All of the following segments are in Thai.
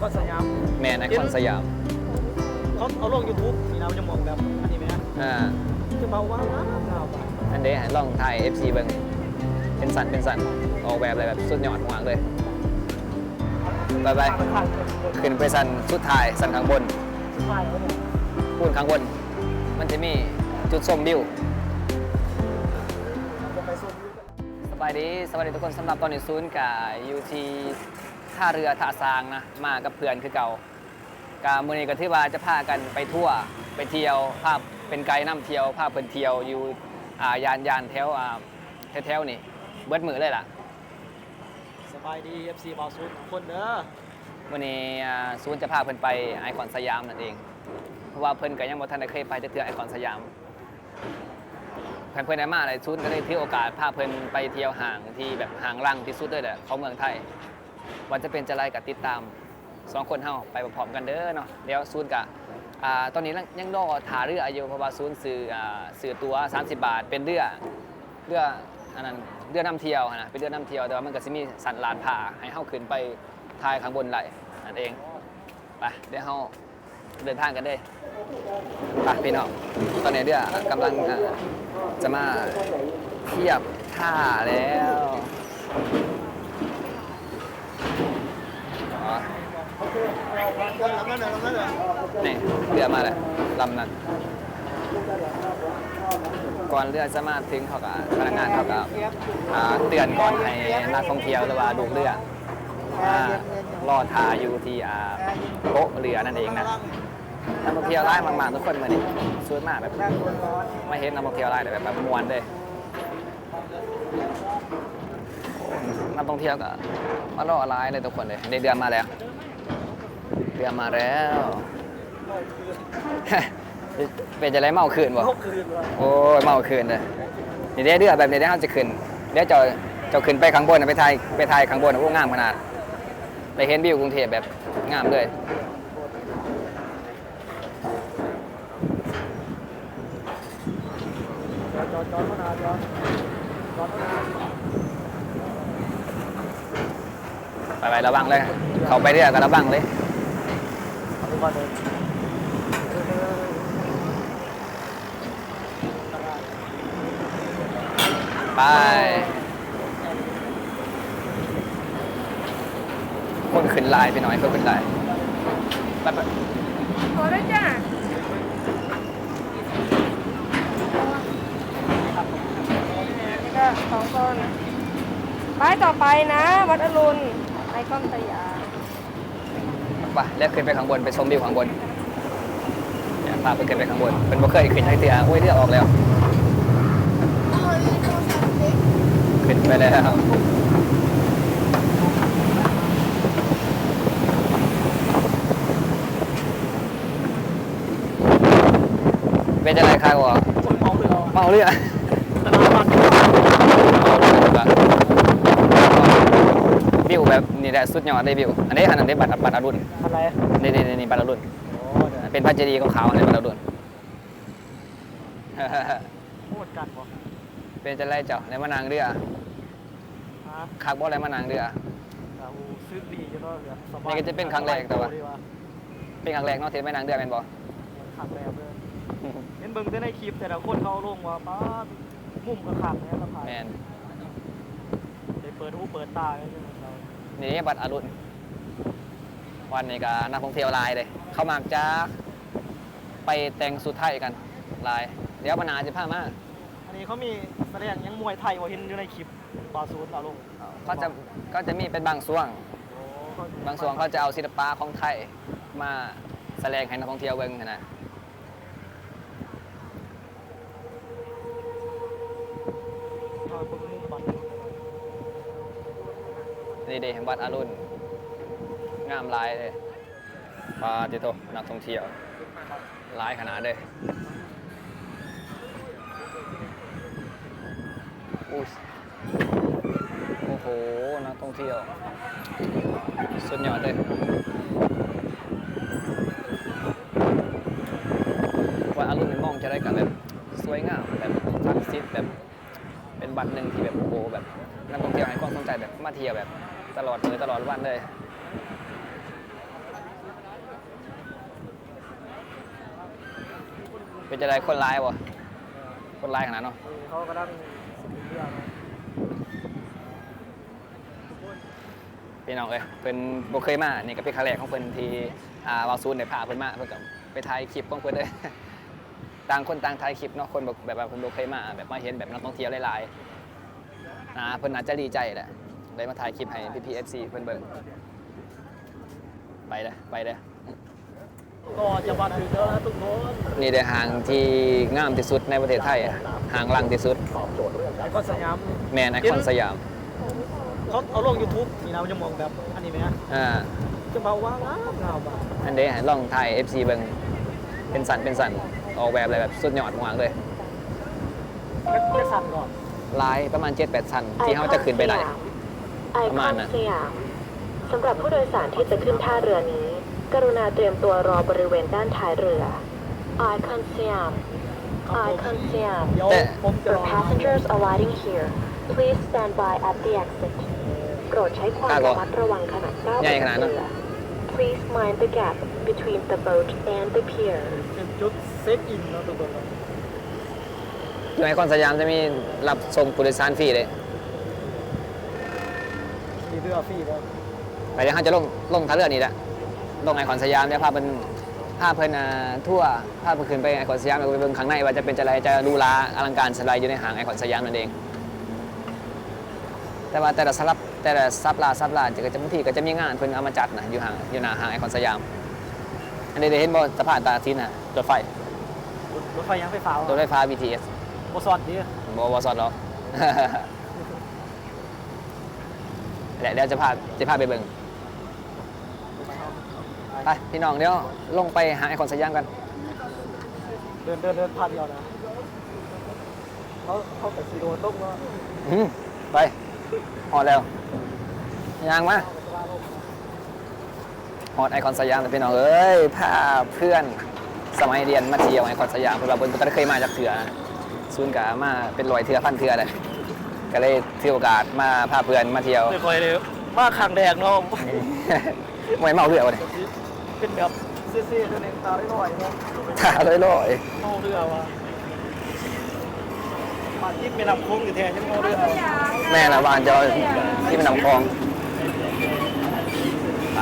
คอนสยามแมนไอคอนสยามเขาเอาลงยูทูบมีเราจะมองแบบอันนี้ไหมฮะอ่าจะมาว่าว้าว้าวอันเดให้ลองถ่าย FC เบิ่งเป็นสันเป็นสันออกแบบอะไรแบบสุดยอดมากเลยไปไปทางขึ้นไปสันสุดท้ายสันข้างบนพูนข้างบน มันจะมีจุดชมวิวสบายดีสวัสดีทุกคนสำหรับตอนนี้ศูนกับยูที ท่าเรือท่าซางนะมากับเพื่อนคือเก่ากามือนี้ก็ที่ว่าจะพากันไปทั่วไปเที่ยวภาพเป็นไกด์นำเที่ยวภาพเพิ่นเที่ยวอยู่อ่ายานยานแถวอ่าแถวๆนี่เบิดมือเลยล่ะสบายดี FC บอลซูนทุกคนเด้อวันนี้อ่าศูนย์จะพาเพิ่นไปไอคอนสยามนั่นเอง เพราะว่าเพิ่นก็ยังบ่ทันได้เคยไปจะเทื่อไอคอนสยามเพิ่นเพิ่นได้มาเลยศูนย์ก็เลยถือโอกาสพาเพิ่นไปเที่ยวห้างที่แบบห้างรังที่สุดเลยแหละของเมืองไทย วันจะเป็นจะไรกับติดตามสองคนเฮาไปพร้อมกันเด้อเนาะเดี๋ยวศูนกับตอนนี้ยังรอถาเรืออายู่เพราะว่าศูนซื้อซื้อตัว 30 บาท เป็นเรือเรืออันนั้นเรือนำเที่ยวนะเป็นเรือนำเที่ยวแต่ว่ามันก็สิมีสันลานผ่าให้เฮาขึ้นไปทายข้างบนไหลนั่นเองไปเดี๋ยวเฮาเดินทางกันเด้ไปพี่น้องตอนนี้เรือกำลังจะมาเทียบท่าแล้วอ๋อ ลำ นี่เรือมาแล้วลำนั้นก่อนเรือจะมาถึงเขาก็พนักงานเขาก็อ่าเตือนก่อนให้นักท่องเที่ยวหรือว่าดูเรืออ่ารอทาอยู่ที่อ่าโป๊ะเรือนั่นเองนะนักท่องเที่ยวไล่มากๆทุกคนมาดิสวยมากแบบไม่เห็นนักท่องเที่ยวไล่แบบแบบมวนเลยนักท่องเที่ยวก็มารอไล่เลยทุกคนเลยในเดือนมาแล้ว เรือมาแล้วเป็นจะไรเมาคืนบ่หกคืนเลยโอ้ยเมาคืนเลยนี่ได้เรือแบบนี้ได้เขาจะขึ้นเดี๋ยวเจะจะขึ้นไปข้างบนน่ะไปถ่ายไปถ่ายข้างบนน่ะโอ้งามขนาดไปเห็นวิวกรุงเทพแบบงามเลยจอดจอดจอดมานานจอดจอดมานานไปไประวังเลย เขาไปเรือก็ระวังเลยเอาไป ก่อนเลยไป คนขึ้นลายไปหน่อยคนขึ้นลายไปไปพอได้จ้ะนี่ก็สองคนป้ายต่อไปนะ วัดอรุณไอคอนสยาม ไปแล้วขึ้นไปข้างบนไปชมวิวข้างบนเนี่ยพาไปขึ้นไปข้างบนเป็นบ่เคยขึ้นทั้งเตียโอ้ยเรือออกแล้วขึ้นไปแล้วเป็นจะไรครับวะคนเมาเลยเหรอเมาเรือ ตลาดบัตร บิว แบบนี่แหละสุดยอดเลยบิวอันนี้อันนั้นได้บัตรบัตรอรุณอะไรนี่นี่นี่บัตรอรุณโอ้เดี๋ยวเป็นพระเจดีย์ขาวๆอันนี้บัตรอรุณโคตรกันบ่เป็นจะไรเจ้าในมานางเรือฮะคักบ่อะไรมานางเรืออ่าอูซื้อดีจะต้องเหลือสบายนี่ก็จะเป็นครั้งแรกแต่ว่า เป็นครั้งแรกเนาะที่แม่นางเรือเป็นบ่ครั้งแรกเลยเห็นเบิ่งแต่ในคลิปแต่ละคนเขาลงว่าป้าดมุมกระขังเนี่ยละพายแมนได้เปิดหูเปิดตาเนี่ยเรา นี่บัตรอรุณวันนี้ก็นักท่องเที่ยวหลายเลย เขามักจะไปแต่งสุดไทยกันหลาย เดี๋ยวปัญหาจะพามาอันนี้เขามีแสดงยังมวยไทยว่าเห็นอยู่ในคลิปบาซูนเอาลงก็จะก็จะมีเป็นบางส่วงโอ้ก็บางส่วนเขาจะเอาศิลปะของไทยมาแสดงให้นักท่องเที่ยวเบิ่งนะ เอาเบิ่งมุมบัตร นี่เดเห็น วัดอรุณ งามลายเลยปาติโตนักท่องเที่ยวลายขนาดเลยอุ้ยโอ้โห นักท่องเที่ยว สุดยอดเลยวัดอรุณนี่มองจะได้กันแบบสวยงามแบบศักดิ์สิทธิ์แบบเป็นบัตรหนึ่งที่แบบโอ้โหแบบนักท่องเที่ยวให้ความสนใจแบบมาเที่ยวแบบ ตลอดเลยตลอดวันเลยเป็นจะได้คนร้ายบ่คนร้ายขนาดเนาะเขากำลังสิบเรื่องพี่น้องเอ้ยเพิ่นบ่เคยมานี่ก็เป็นครั้งแรกของเพิ่นที่อ่าวาวซูนได้พาเพิ่นมาเพิ่นก็ไปถ่ายคลิปของเพิ่นเด้ต่างคนต่างถ่ายคลิปเนาะคนแบบแบบเพิ่นบ่เคยมาแบบมาเห็นแบบนักท่องเที่ยวหลายๆอ่เพิ่นอาจจะดีใจแหละ เลยมาถ่ายคลิปให้พี่ๆ FC เพิ่นเบิ่งไปเด้อไปเด้อก็จะมาถึงแล้วนะทุกคนนี่เด้อห้างที่งามที่สุดในประเทศไทยอะห้างลังที่สุด ไอคอนสยามแม่นไอคอนสยามเขาเอาลง YouTube นี่นะมันจะมองแบบอันนี้ไหมฮะอ่าจะมาว่างามงามอะอันเด้ลองถ่าย FC เบิ่งเป็นสันเป็นสันออกแบบอะไรแบบสุดยอดมากเลยแค่แค่สั่นก่อน ลายประมาณ7-8ชั้นที่เขาจะขึ้นไปได้ ไอประคมาอณนน่ะสยามสำหรับผู้โดยสารที่จะขึ้นท่าเรือนี้ กรุณาเตรียมตัวรอบริเวณด้านท้ายเรือไอคอนสยามไอคอนสยาม เดี๋ยวผมจะ For รอ passengers alighting here please stand by at the exit โปรดใช้ความกล้าก่อนระมัดระวังขณะก้าวใหญ่บขนาดนั้นนเรือ Please mind the gap between the boat and the pier เป็นจุดเซ็กอินแล้วทุกคนอยู่ไอคอนสยามจะมีรับส่งผู้โดยสารฟรีเลยมี เรือฟรีเลยแต่เดี๋ยวเขาจะลงลงท่าเรือนี่แหละลงไอคอนสยามเดี๋ยวพเป็นพาพเพิ่นอ่าทั่วพาเพิ่นขึ้นไปไอคอนสยามแล้วก็ไปเบิ่งข้างในว่าจะเป็นจะไรจะดูลาอลังการสไลด์อยู่ในหางไอคอนสยามนั่นเอง แต่ว่าแต่ละสลับแต่ละซับลาซับลาจะก็จะบางทีก็จะมีงานเพิ่นเอามาจัดนะอยู่ห่างอยู่หน้าหางไอคอนสยาม อันนี้ได้เห็นบ่สะพานตากสินน่ะรถไฟรถไฟยังไฟฟ้ารถไฟฟ้า BTS โมซอนดิบวสอดหรอก แหละเดี๋ยวจะพาจะพาไปเบิ่งไปพี่น้องเดี๋ยวลงไปหาไอคอนสยามกัน เดินเดินเดินพาเดียวนะเขาเขาแต่ซีโดนต้องว่าอืมไปหอดแล้วยางมาหอดไอคอนสยามแต่พี่น้องเอ้ยพาเพื่อนสมัยเรียนมาเที่ยวไอคอนสยามเพราะเราเพิ่นบ่เคยมาจากเถื่อนะศูนย์กามาเป็นรอยเถื่อพันเถื่อเลย ก็เลยถือโอกาสมาพาเพื่อนมาเที่ยว ไม่ค่อยเลยมาขังแดงเนาะไม่เมาเรือวะเนี่ยเป็นแบบเซ่ๆตัวเองตาได้หน่อยเนาะตาลอยลอยเมาเรือว่ะมาที่เป็นลำโค้งอยู่แทนยังเมาเรือว่ะแม่ละบานจะเอาที่มันนำคลองไป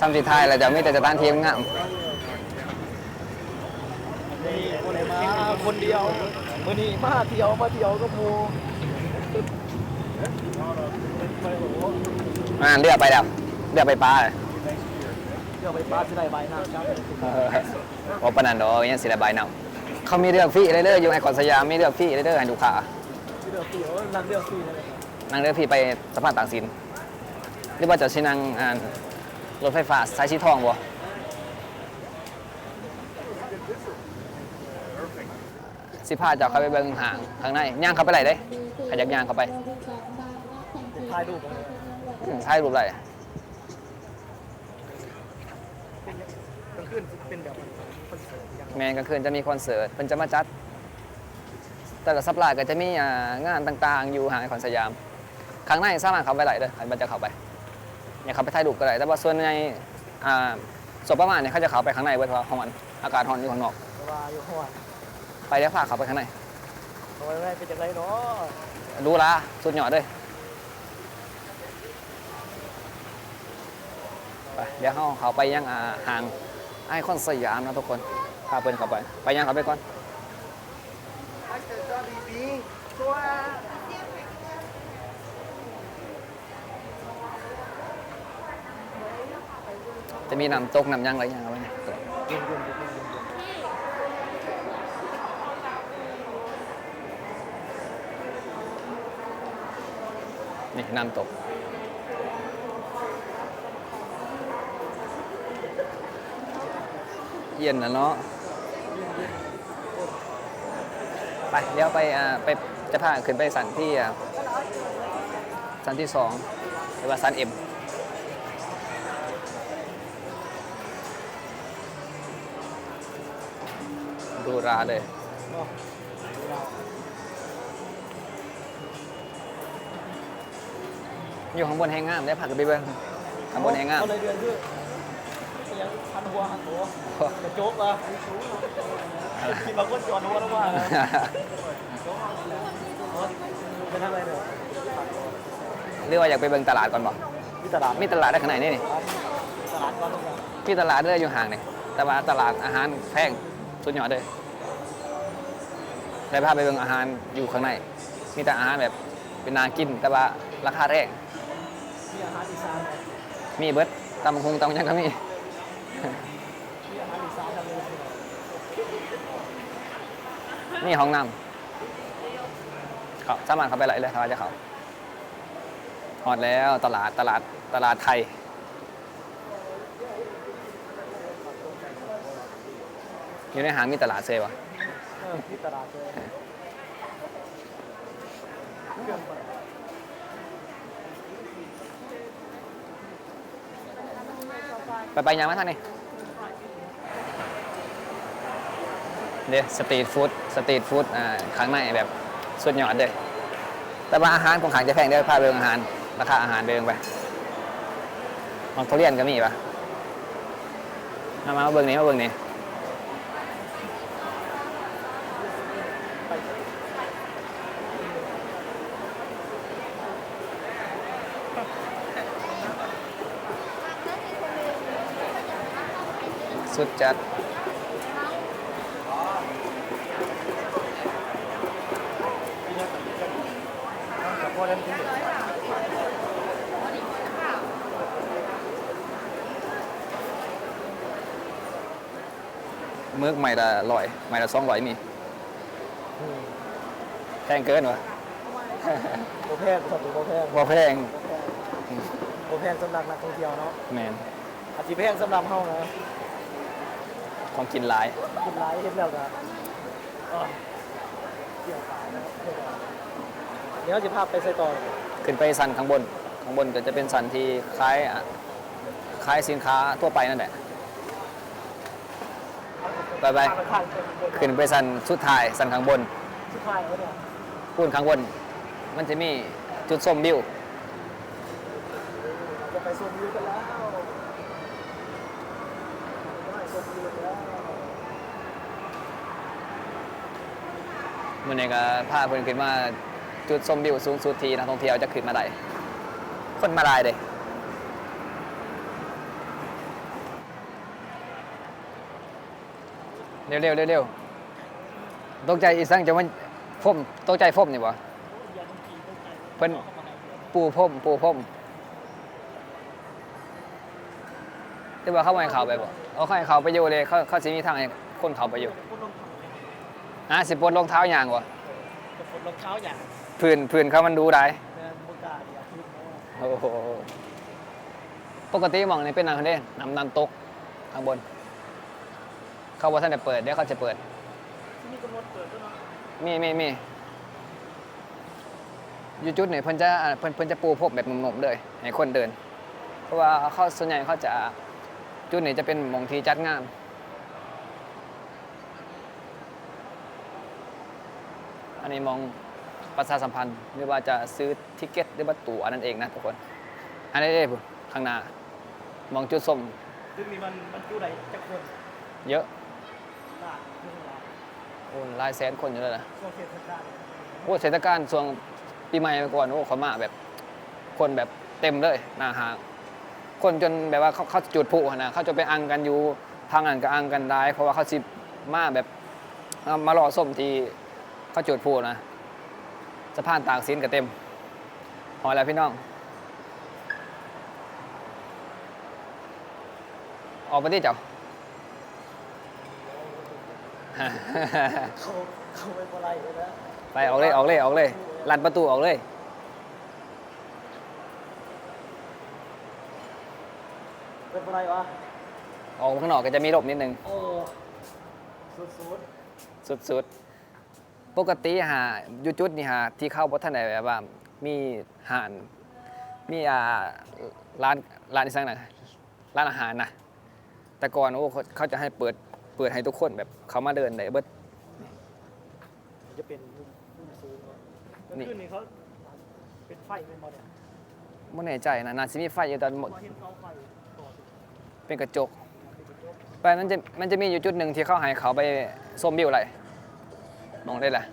ซ้ำสุดท้ายเราจะไม่แต่จะต้านทีมงามนี่คนไหนมาคนเดียวมื่อนี้มาเที่ยวมาเที่ยวก็มูไปโอ้โหอ่าเรือไปแล้วเรือไปปลาเลยเที่ยวไปปลาที่ไรใบหน้าจ้าโอปนันโดยังศิลปายนำเขามีเรือฟรีเลยเด้ออยู่ไอคอนสยามมีเรือฟรีเลยเด้อให้ลูกค้าที่เรือฟรีโอ้ยนั่งเรือฟรีเลยนั่งเรือฟรีไปสะพานตากสิน หรือว่าจะใช้นั่งอ่ารถไฟฟ้าสายสีทองบ่สิพาเจ้าเข้าไปเบิ่งห่างข้างในย่างเข้าไปไหนได้ขยักย่างเข้าไปถ่ายรูปอืมถ่ายรูปได้กลางคืนเป็นแบบคอนเสิร์ตอย่างแมนกลางคืนจะมีคอนเสิร์ตเพิ่นจะมาจัด แต่ละซับลายก็จะมีอ่างานต่างๆ อยู่ห่างไอคอนสยาม ข้างในสามารถเข้าไปไหลเด้อใครมันจะเข้าไป อยากเข้าไปถ่ายรูปก็ได้แต่ว่าส่วนในอ่าส่วนประมาณเนี่ยเขาจะเข้าไปข้างในเว้ยเพราะว่าห้องมันอากาศร้อนอยู่ข้างนอกเวลาอยู่ห้องไปเดี๋ยวพาเข้าไปข้างใน โอ้ยไม่เป็นจังไรเนาะดูละสุดยอดเลยไปเดี๋ยวเขาเขาไปยังอ่าห่างไอคอนสยามนะทุกคนพาเพื่อนเข้าไป ไปยังเขาไปก่อนจะ มีน้ำตกน้ำยังอะไรอย่างไรเนี่ยนี่น้ำตก เย็นนะเนาะไปเดี๋ยวไปอ่าไปจะพาขึ้นไปสันที่อ่าสันที่สองหรือว่าสันเอ็ม ร้านเลยอยู่ข้างบนแห้งงามได้ผักกับเบิ้งข้างบนแห้งงาม เขาเลยเดือนคือเสีงพันหัวหันหัวจะโจ๊กเหรอที่บาก้นจอดหัวแล้วว่านะเป็นอะไรเนี่ยเรื่องอยากไปเบิ่งตลาดก่อนบ่มีตลาดมีตลาดได้ขนาดนี้นี่ตลาดก็ต้อนมีตลาดเรื่อยอยู่ห่างเนี่ยแต่ว่าตลาดอาหารแพงสุดยอดเลย ได้พาไปเบิ่งอาหารอยู่ข้างใน มีแต่อาหารแบบเป็นนากินแต่ว่าราคาแรงมีอาหารอีสานมีเบิดตำบักหุงตำยังก็มีมีอาหารอีสานทำเลยนี่ห้องน้ำเขาสามารถเข้าไปไหลเลยถ้าว่าจะเขาหอดแล้วตลาดตลาดตลาดไทยอยู่ในหางมีตลาดเซวะ ที่ตลาดเลยไปไปยังไหมทางนี้เดี๋ยวสตรีทฟู้ดสตรีทฟู้ดอ่าข้างในแบบสุดยอดเลยแต่ว่าอาหารของขางจะแพงเด้อพาไปเบิ่งอาหาร ราคาอาหารไปเบิ่งไปมองทุเรียนก็มีปะมามามาเบิ่งนี้มาเบิ่งนี้ สุดจัดกับพ่อเล่นที่มึกใหม่ละร้อยใหม่ละสองร้อยมีแพงเกินวะโบแพงสำหรับโบแพงพอแพงโบแพงสำหรับนักท่องเที่ยวเนาะแมนอาจจะแพงสำหรับเฮานะ ของกินหลาย กินหลายเฮ็ดแล้วก็อ่าเที่ยวขายนะครับเที่ยวขายเดี๋ยวเราจะพาไปใส่ต่อเลยขึ้นไปสันข้างบน ข้างบนก็จะเป็นสันที่คล้ายอะคล้ายสินค้าทั่วไปนั่นแหละ ไปไปทางข้างบนขึ้นไปสันสุดท้ายสันข้างบนสุดท้ายแล้วเนี่ยพูนข้างบน มันจะมีจุดส้มวิวเราจะไปชมวิวกันแล้วไปชมวิวกันแล้ว มันเองก็พาเพื่อนขึ้นมาจุดส้มวิวสูงสุดที่นักท่องเที่ยวจะขึ้นมาได้คนมาได้เด้เร็วเร็วเร็วเร็วตกใจอีสังจะมันพ่มตกใจพ่มนี่บ่เพิ่นปูพ่มปูพ่มที่ว่าเข้ามาให้เขาไปบ่เอาเข้าให้เขาไปอยู่เลยเขาเขาสิมีทางให้คนเขาไปอยู่ อะสิปวดรองเท้าอย่างวะกับคนรองเท้าอย่างพื้นพื้นเขามันดูได้เดินบุกาดีอาทิตย์นะโอ้โหปกติหมองนี่เป็นนางคนเด้น้ำน้ำตกข้างบน เขาบอกท่านจะเปิดเดี๋ยวเขาจะเปิดที่นี่กำหนดเปิดด้วยเนาะมีมีมีอยู่จุดนี่เพิ่นจะอ่าเพิ่นเพิ่นจะปูพรมแบบหนุ่มๆเลยให้คนเดิน เพราะว่าเขาส่วนใหญ่เขาจะจุดนี้จะเป็นหมองที่จัดงาน นนี้มองประชาสัมพันธ์หรือว่าจะซื้อทิเก็ตหรือว่าตั๋วอันนั้นเองนะทุกคน อันนี้ได้พุ่นข้างหน้ามองจุดส้มซึ่งนี่มันมันอยู่ไหนจะคนเยอะลาดเรื่องราวโอ้หลายแสนคนอยู่แล้วนะช่วงเทศกาลโอ้เทศกาลช่วงปีใหม่ไปก่อนโอ้เขามาแบบ คนแบบเต็มเลยหนาหางคนจนแบบว่าเขาเขาจุดพลุอะนะเขาจะไปอังกันอยู่ทางอันก็อังกันได้เพราะว่าเขาสิมาแบบเอามารอส้มที่เขาจุดพลุนะสะพานตากสินก็เต็มพอแล้วพี่น้อง ออกไปที่เจ้าเขาเขาไปบ่ไรเลยนะไปออกเลยออกเลยออกเลยลันประตูออกเลยเป็นบ่ไรวะออกข้างนอกก็จะมีลมนิดนึงโอ้สุดสุดๆ ปกติหาอยู่จุดนี่หาที่เข้าบ่ทันได้แบบว่ามีห่านมีอ่าร้านร้านอีสังน่ะร้านอาหารนะแต่ก่อนโอ้เขาเขาจะให้เปิดเปิดให้ทุกคนแบบเขามาเดินได้เบิดๆจะเป็นมุมมุมสูงเนาะนี่นี่ ขึ้นนี่เขาเป็นไฟเป็นบอลเนี่ยบ่แน่ใจนะน่าสิมีไฟอยู่ตอนหมด มาเห็นเสาไฟต่อสิเป็นกระจก ไปมันจะมันจะมีอยู่จุดหนึ่งที่เขาให้เขาไปส้มวิวอะไร มองได้แหละ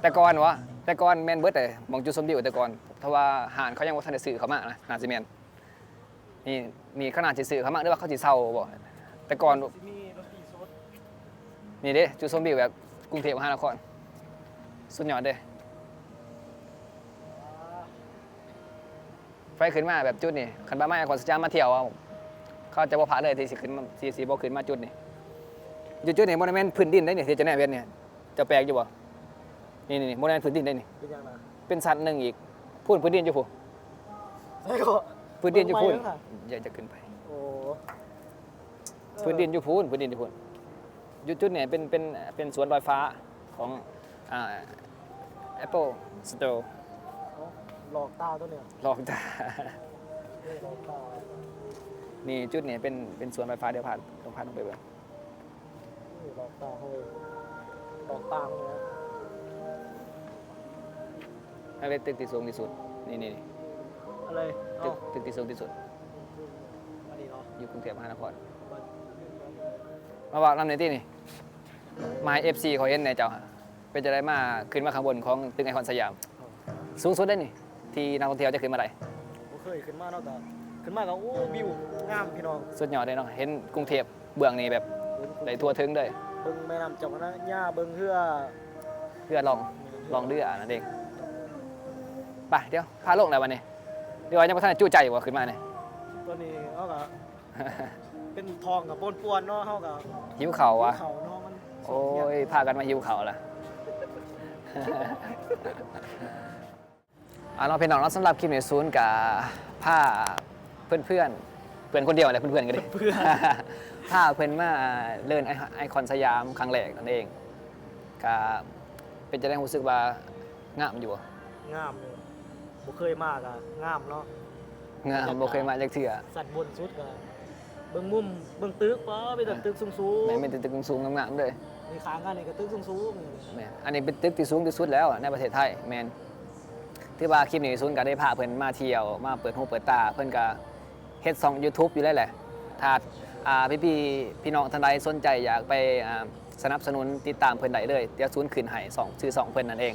แต่ก่อนวะแต่ก่อนแมนเบิร์ดเลยมองจุดส้มวิวแต่ก่อนเพราะว่าหานเขายังว่าทันได้ซื้อเขามานะนาซิเมนนี่นี่ขนาดจะซื้อเขามาหรือว่าเขาจะเศร้าบ่แต่ก่อนสิมีดนตรีสดนี่เด้จุดส้มวิวแบบกรุงเทพมหานครสุดยอดเด้อ่าไฟขึ้นมาแบบจุดนี่คันบ้าไม่คนสจามมาเที่ยวเอาเขาจะบ่พาเลยที่สิขึ้นมาสีสีบ่ขึ้นมาจุดนี่ จุดจุดนี่โมเมนต์พื้นดินได้นี่ที่จะแน่เวียนเนี่ยจะแปลกอยู่บ่นี่นี่โมเมนต์พื้นดินได้นี่เป็นยังไงเป็นสัตว์หนึ่งอีกพูนพื้นดินอยู่ผู้ใช่ก็พื้นดินอยู่พูนเบิ่งไม้แล้วค่ะอย่าจะขึ้นไปโอ้พื้นดินอยู่พูนพื้นดินอยู่พูนจุดจุดเนี่ยเป็นเป็นเป็นสวนลอยฟ้าของอ่า Apple Store เอ้าหลอกตาตัวเนี่ยลองจ้าเอ้ยหลอกตา นี่จุดเนี่ยเป็นเป็นสวนลอยฟ้าเดี๋ยวผ่านต้องผ่านลงไปเบิ่ง เอ้ยหลอกตาเขาเลยหลอกตามเลยนะนั่นเป็นตึกที่สูงที่สุด นี่นี่นี่อะไรตึเอ้ากตึกที่สูงที่สุด อันนี้เนาะอยู่กรุงเทพมหานครบัดมาบอกลำในที่นี่มาเอฟซีเขาเห็นในเจ้าฮะเป็นจะได้มาขึ้นมาข้างบนของตึกไอคอนสยาม สูงสุดได้นี่ ที่นักท่องเที่ยวจะขึ้นมาได้ บ่เคยขึ้นมาเนาะแต่ขึ้นมาก็โอ้วิวงามพี่น้อง สุดยอดเลยเนาะ เห็นกรุงเทพเบื้องนี้แบบ ได้ทั่วถึงเลยเบิ่งแม่น้ำเจ้าพระยาเบิ่งเฮือเรือลองลองเรือนั่นเองไปเดี๋ยวพาลงแล้ววันนี้เดี๋ยวยังไม่ทันได้จู้ใจว่าขึ้นมาเนี่ยตัวนี้เขาก็เป็นทองกับปนป่วนๆเนาะเขาก็หิวเข่าวะเขาเนาะมันโอ้ยพากันมาหิวเข่าวละอ่าเราเป็นน้องเราะสำหรับคลิปในศูนย์กับผ้าเพื่อนเพื่อนๆเพื่อนคนเดียวอะไรเพื่อนเพื่อนๆกันดิ เพื่อนผ้าเพื่อนมาเล่นไอไอคอนสยามครั้งแรกนั่นเองก็เป็นจะได้รู้สึกว่างามอยู่บ่งามเลยบ่เคยมากอะงามเนาะงามบ่เคยมาจากเถื่อสัตว์บนสุดก็เบิ่งมุมเบิ่งตึกป้าไปแต่ตึกสูงๆแม่นเป็นตึกสูงๆงามๆเลยมีขางกันนี่ก็ตึกสูงแม่นอันนี้เป็นตึกที่สูงที่สุดแล้วในประเทศไทยแมนที่ว่าคลิปนี้ศูนย์ก็ได้พาเพื่อนมาเที่ยวมาเปิดหูเปิดตาเพื่อนก็เฮ็ดซอง YouTube อยู่แล้วแหละถ้าอ่า พี่พี่พี่น้องท่านใดสนใจอยากไปสนับสนุนติดตามเพื่อนใดเลยเดี๋ยวศูนย์ขืนไห้สองชื่อสองเพื่อนนั่นเอง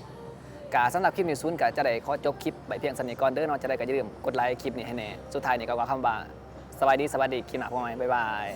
กาสำหรับคลิปนี้ศูนย์ก็จะได้ขอจบคลิปไปเพียงสนิทก่อนเด้อเนาะจะได้ก็อย่าลืมกดไลค์คลิปนี้ให้แน่สุดท้ายนี่ก็ว่าคำว่าสวัสดีสวัสดีคลิปหน้าพบกันใหมบ๊ายบาย